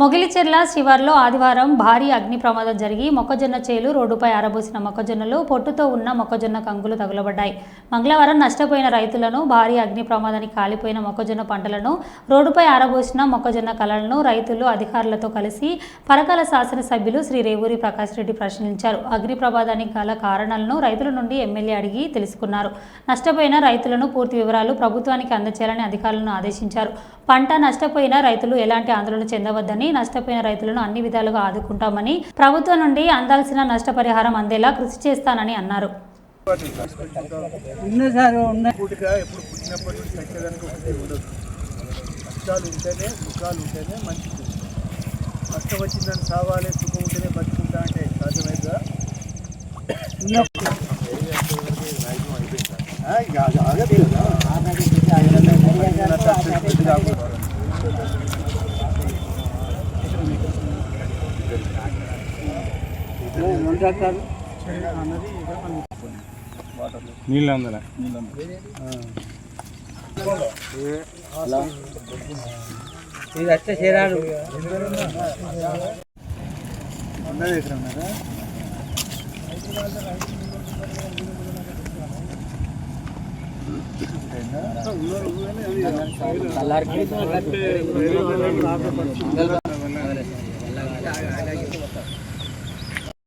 మొగిలిచెర్ల శివార్లో ఆదివారం భారీ అగ్ని ప్రమాదం జరిగి మొక్కజొన్న చేలు రోడ్డుపై ఆరబోసిన మొక్కజొన్నలు పొట్టుతో ఉన్న మొక్కజొన్న కంగులు తగులబడ్డాయి. మంగళవారం నష్టపోయిన రైతులను భారీ అగ్ని ప్రమాదానికి కాలిపోయిన మొక్కజొన్న పంటలను రోడ్డుపై ఆరబోసిన మొక్కజొన్న కళలను రైతులు అధికారులతో కలిసి పరకాల శాసనసభ్యులు శ్రీ రేవూరి ప్రకాష్ రెడ్డి ప్రశ్నించారు. అగ్ని ప్రమాదానికి గల కారణాలను రైతుల నుండి ఎమ్మెల్యే అడిగి తెలుసుకున్నారు. నష్టపోయిన రైతులను పూర్తి వివరాలు ప్రభుత్వానికి అందచేయాలని అధికారులను ఆదేశించారు. పంట నష్టపోయిన రైతులు ఎలాంటి ఆందోళన చెందవద్దని నష్టపోయిన రైతులను అన్ని విధాలుగా ఆదుకుంటామని ప్రభుత్వం నుండి అందాల్సిన నష్టపరిహారం అందేలా కృషి చేస్తానని అన్నారు. ఉన్న సార్ ఉన్న పూటిగా ఎప్పుడు పుట్టినప్పటి నుంచి చచ్చేదానికి ఒకటి ఉండదు. కష్టాలు ఉంటేనే సుఖాలు ఉంటేనే మంచిది. కష్టం వచ్చిందని సావాలి సుఖం ఉంటేనే బతుకుంటా అంటే సాధ్యమైందా? ఇక ఆగదు నీళ్ళు అందల ఇది వచ్చే చీరాలు ఉన్నది ఎక్కడ ఉన్నారా